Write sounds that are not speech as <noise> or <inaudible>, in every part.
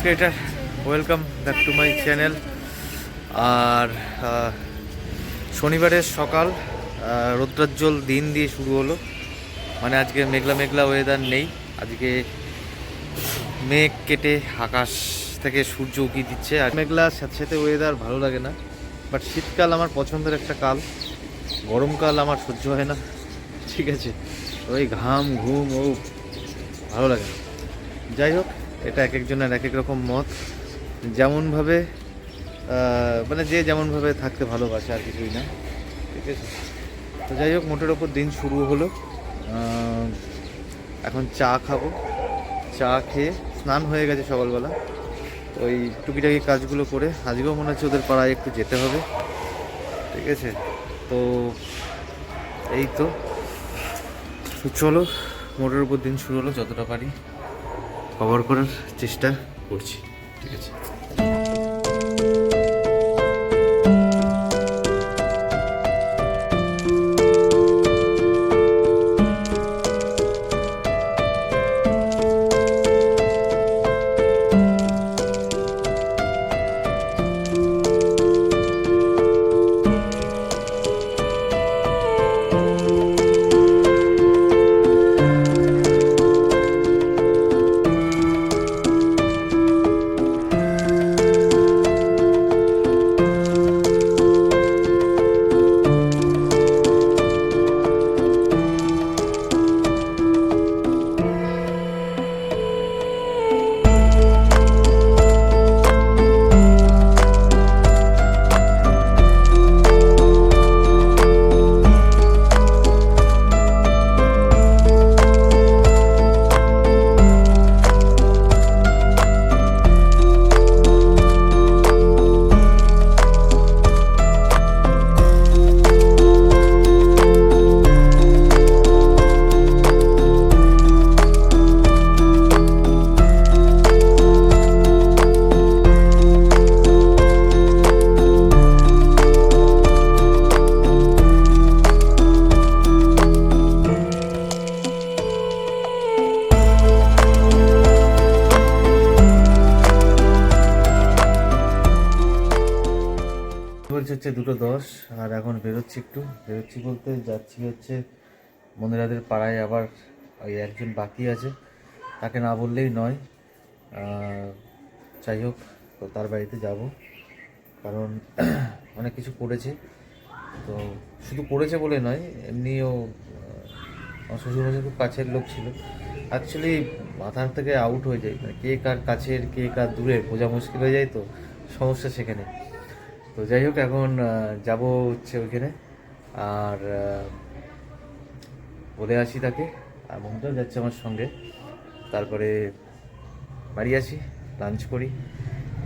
Creator welcome back to my channel আর শনিবারের সকাল রৌদ্রোজ্জ্বল দিন দিয়ে শুরু হলো। মানে আজকে মেঘলা মেঘলা ওয়েদার নেই। আজকে মেঘ কেটে আকাশ থেকে সূর্য উকি দিচ্ছে। আর মেঘলার সাথে সাথে ওয়েদার ভালো লাগে না। বাট শীতকাল আমার পছন্দের একটা কাল। গরমকাল আমার সহ্য হয় না। ঠিক আছে? ওই ঘাম, ঘুম, ও, ভালো লাগে যাই হোক এটা এক একজনের এক এক রকম মত। যেমনভাবে মানে যে যেমনভাবে থাকতে ভালোবাসে আর কিছুই না। ঠিক আছে? তো যাই হোক, মোটের ওপর দিন শুরু হলো। এখন চা খাব। চা খেয়ে স্নান হয়ে গেছে সকালবেলা। ওই টুকিটাকি কাজগুলো করে আজকেও মনে হচ্ছে ওদের পাড়ায় একটু যেতে হবে। ঠিক আছে? তো এই তো। চলো, মোটের উপর দিন শুরু হলো, যতটা পারি। কভার করার চেষ্টা করছি। ঠিক আছে? দুটো দশ, আর এখন বেরোচ্ছি একটু। বেরোচ্ছি বলতে যাচ্ছি হচ্ছে মন্দিরাদের পাড়ায় আবার ওই একজন বাকি আছে। তাকে না বললেই নয়। যাই হোক, তো তার বাড়িতে যাব। কারণ <clears throat> অনেক কিছু করেছে। তো শুধু করেছে বলে নয়, এমনিও আমার শ্বশুরমশাই খুব কাছের লোক ছিল। অ্যাকচুয়ালি মাথার থেকে আউট হয়ে যায়। মানে কে কার কাছের, কে কার দূরে, বোঝা মুশকিল হয়ে যায় তো। সমস্যা সেখানে। তো যাই হোক, এখন যাব হচ্ছে ওইখানে। আর বলে আসি তাকে। আর মমতাও যাচ্ছে আমার সঙ্গে। তারপরে বাড়ি আসি লাঞ্চ করি।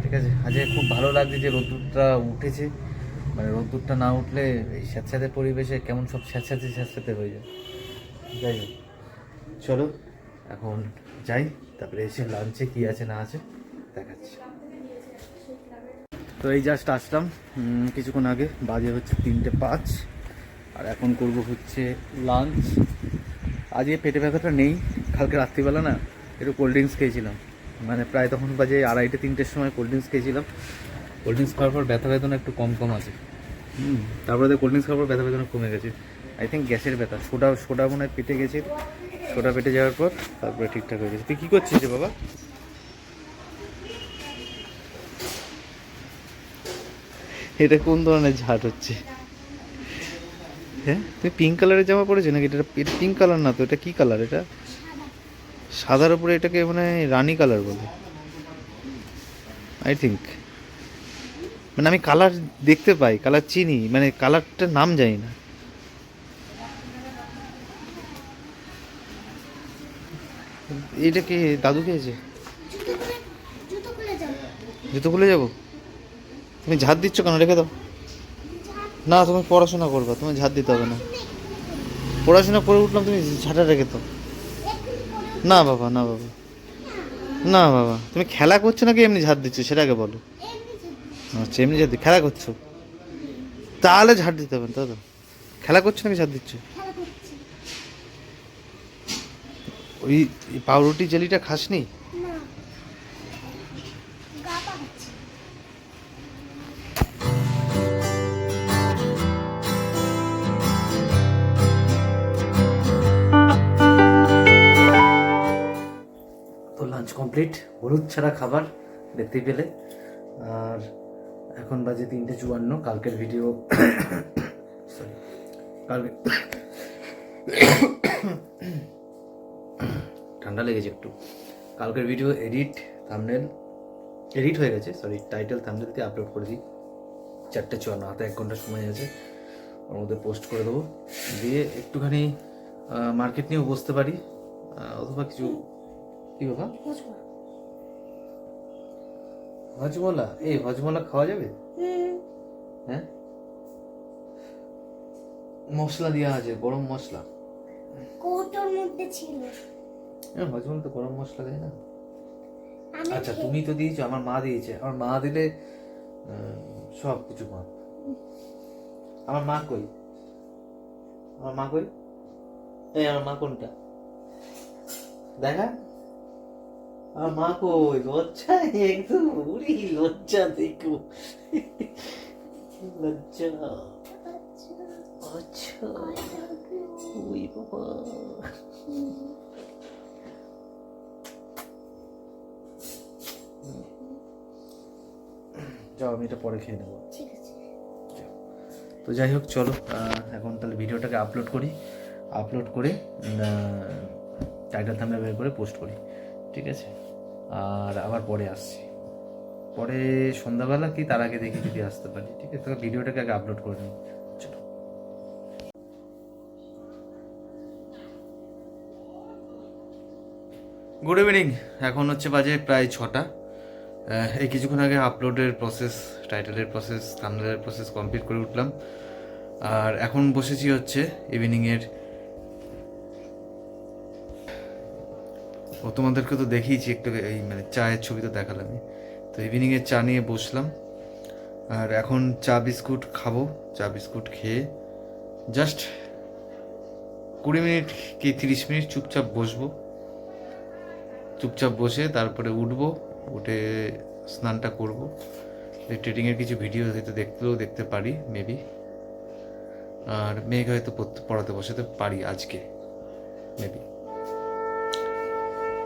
ঠিক আছে? আজকে খুব ভালো লাগছে যে রোদ্দুরটা উঠেছে। মানে রোদ্দুরটা না উঠলে এই স্যাঁতস্যাঁতে পরিবেশে কেমন সব স্যাঁতস্যাঁতে স্যাঁতস্যাঁতে হয়ে যায়। যাই হোক, চলো, এখন যাই। তারপরে এসে লাঞ্চে কি আছে না আছে দেখাচ্ছি। তো এই জাস্ট আসলাম। কিছুক্ষণ আগে বাজে হচ্ছে তিনটে পাঁচ। আর এখন করব হচ্ছে লাঞ্চ আজকে পেটে ব্যথাটা নেই, কালকে রাত্রিবেলা না একটু কোল্ড ড্রিঙ্কস খেয়েছিলাম। মানে প্রায় তখন বাজে আড়াইটে, তিনটের সময় কোল্ড ড্রিঙ্কস খেয়েছিলাম। কোল্ড ড্রিঙ্কস খাওয়ার পর ব্যথা বেদনা একটু কম কম আছে। হুম, তারপরে কোল্ড ড্রিঙ্কস খাওয়ার পর ব্যথা বেদনা কমে গেছে। আই থিঙ্ক গ্যাসের ব্যথা। সোডা সোডা মনে হয় পেটে গেছে। সোডা পেটে যাওয়ার পর তারপরে ঠিকঠাক হয়ে গেছে। তুই কী করছিস বাবা? এটা কোন ধরনের ঝাড় হচ্ছে? হ্যাঁ? তুমি পিঙ্ক কালারের জামা পরেছো নাকি? এটা এটা পিঙ্ক কালার না তো এটা কি কালার এটা? সাদার উপরে এটাকে মানে রানি কালার বলে। আই থিঙ্ক মানে আমি কালার দেখতে পাই কালার চিনি মানে কালারটার নাম জানি না। এটা কি দাদু খেয়েছে? জুতো খুলে জুতো খুলে যাব? তুমি ঝাড় দিচ্ছ কেন? রেখে দাও। না, তুমি পড়াশোনা করবে, তুমি ঝাড় দিতে হবে না। পড়াশোনা করে উঠলাম, তুমি ঝাঁটা রেখে দাও। না বাবা না বাবা। না বাবা, তুমি খেলা করছ নাকি এমনি ঝাড় দিচ্ছ? সেটা আগে বলো। আচ্ছা এমনি দি, খেলা করছ? তাহলে ঝাড় দিতে হবে দাদা খেলা করছ নাকি ঝাড় দিচ্ছ? ওই পাউরুটি জেলিটা খাসনি? কমপ্লিট হলুদ ছাড়া খাবার দেখতে পেলে। আর এখন বাজে তিনটে চুয়ান্ন, কালকের ভিডিও সরি কালকে ঠান্ডা লেগেছে একটু। কালকের ভিডিও এডিট থামনেল এডিট হয়ে গেছে। সরি টাইটেল থামনেল দিয়ে আপলোড করে দিই চারটে চুয়ান্ন, হাতে এক ঘণ্টা সময় আছে। ওর মধ্যে পোস্ট করে দেবো। দিয়ে একটুখানি মার্কেট নিয়েও বসতে পারি। অথবা কিছু কি বাবা? হজমোলা এই হজমোলা খাওয়া যাবে? হ্যাঁ? মশলা দেওয়া আছে গরম মশলা। কৌটোর মধ্যে ছিল। হ্যাঁ হজমোলা তো গরম মশলা দেয় না। আচ্ছা তুমি তো দিয়েছ আমার মা দিয়েছে। আমার মা দিলে সব কিছু মা। আমার মা কই? আমার মা কই? এই আমার মা কোনটা? দেখা। আমার মা কই লজ্জা একদম উড়ি লজ্জা দেখো। লজ্জা। আচ্ছা। ওই বাবা। যাও আমি এটা পরে খেয়ে নেব। ঠিক আছে। তো যাই হোক চলো এখন তাহলে ভিডিওটাকে আপলোড করি। আপলোড করে টাইটেল থামলে বের করে পোস্ট করি। ঠিক আছে? আর আবার পরে আসছি। পরে সন্ধ্যাবেলা কি তার আগে দেখি যদি আসতে পারি, ঠিক আছে? তো ভিডিওটাকে আগে আপলোড করে চলো। গুড ইভিনিং এখন হচ্ছে বাজে প্রায় ছটা। এই কিছুক্ষণ আগে আপলোডের প্রসেস টাইটেলের প্রসেস থামনেলের প্রসেস কমপ্লিট করে উঠলাম। আর এখন বসেছি হচ্ছে ইভিনিংয়ের ও তোমাদেরকে তো দেখিয়েছি, একটু এই মানে চায়ের ছবি তো দেখালামই তো ইভিনিংয়ে চা নিয়ে বসলাম। আর এখন চা বিস্কুট খাব, চা বিস্কুট খেয়ে। জাস্ট কুড়ি মিনিট কি তিরিশ মিনিট চুপচাপ বসবো। চুপচাপ বসে তারপরে উঠবো, উঠে স্নানটা করব। ট্রেডিংয়ের কিছু ভিডিও হয়তো দেখতেও দেখতে পারি মেবি আর মেঘ হয়তো পড়াতে বসাতে পারি আজকে মেবি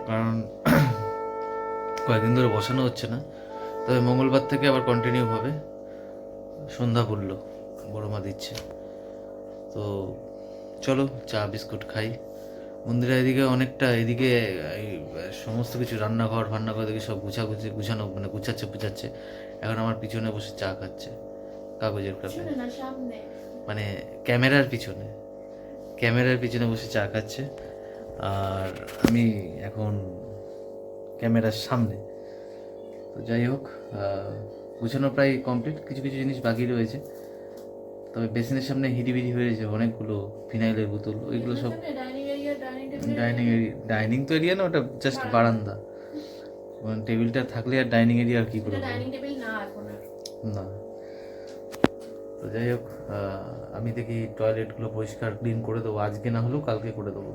কারণ কয়েকদিন ধরে বসানো হচ্ছে না। তবে মঙ্গলবার থেকে আবার কন্টিনিউ হবে। সন্ধ্যা পড়ল বড় মা দিচ্ছে। তো চলো চা বিস্কুট খাই। মন্দিরের এদিকে অনেকটা এদিকে এই সমস্ত কিছু রান্নাঘর ফান্নাঘর দিকে সব গুছাগুছি গুছানো মানে গুছাচ্ছে গুছাচ্ছে এখন আমার পিছনে বসে চা খাচ্ছে। কাগজের কাপে মানে ক্যামেরার পিছনে। ক্যামেরার পিছনে বসে চা খাচ্ছে। আর আমি এখন ক্যামেরার সামনে। তো যাই হোক গুছানো প্রায় কমপ্লিট কিছু কিছু জিনিস বাকি রয়েছে। তবে বেসিনের সামনে হিডিবিডি হয়েছে অনেকগুলো ফিনাইলের বোতল ওইগুলো সব ডাইনিং এরিয়া ডাইনিং তো এরিয়া না ওটা জাস্ট বারান্দা। মানে টেবিলটা থাকলে আর ডাইনিং এরিয়া আর কি করে এটা বলব? ডাইনিং টেবিল না আর। না। তো যাই হোক আমি দেখি টয়লেটগুলো পরিষ্কার ক্লিন করে দেবো। আজকে না হলেও কালকে করে দেবো।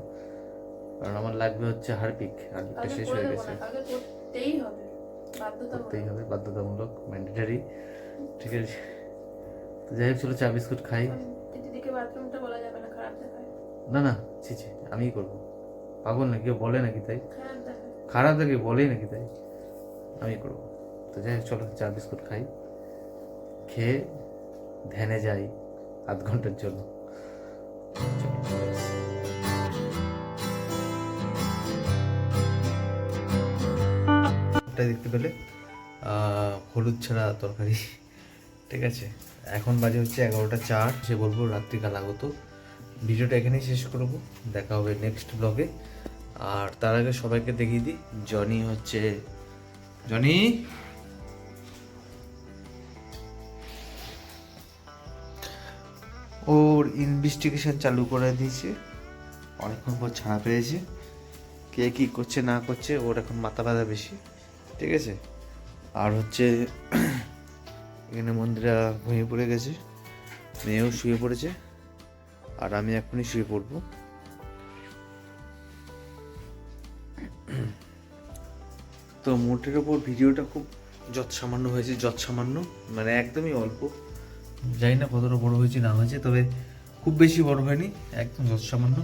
কারণ আমার লাগবে হচ্ছে হারপিক হারপিকটা শেষ হয়ে গেছে। করতেই হবে বাধ্যতামূলক। ম্যান্ডেটারি ঠিক আছে তো যাই হোক চলো চা বিস্কুট খাই। বলা না না না ছি ছি আমিই করব। পাগল নাকি কেউ বলে নাকি তাই? খারাপ দেখে বলেই নাকি তাই? আমি করব। তো যাই হোক চলো চা বিস্কুট খাই। খেয়ে ধ্যানে যাই আধ ঘণ্টার জন্য। চলো। দেখতে পেলে। হলুদ ছাড়া তরকারি। ঠিক আছে? এখন বাজে হচ্ছে এগারোটা চার। সে বলব রাত্রিকাল আগত ভিডিওটা এখানেই শেষ করব। দেখা হবে নেক্সট ব্লগে আর তার আগে সবাইকে দেখিয়ে দিই, জনি হচ্ছে জনি? ওর ইনভেস্টিগেশন চালু করে দিয়েছে। অনেকক্ষণ পর ছাড়া পেয়েছে। কে কী করছে, না করছে, ওর এখন মাথা ব্যথা বেশি। ঠিক আছে? আর হচ্ছে এখানে মন্দিরা ঘুমিয়ে পড়ে গেছে, মেয়েও শুয়ে পড়েছে, আর আমি এখনই শুয়ে পড়ব। তো মোটের ওপর ভিডিওটা খুব যত সামান্য হয়েছে যত সামান্য মানে একদমই অল্প। জানি না কতটা বড় হয়েছে, না হয়েছে, তবে খুব বেশি বড় হয়নি, একদম যত সামান্য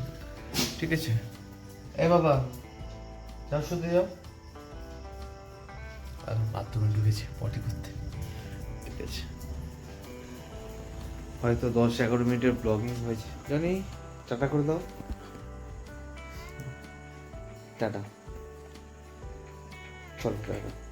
ঠিক আছে? এ বাবা, যাও শুতে যাও। বাথরুমে ঢুকেছে পটি করতে। ঠিক আছে হয়তো দশ এগারো মিনিটের ব্লগিং হয়েছে। জানি, টাটা করে দাও। টাটা। চল, টাটা।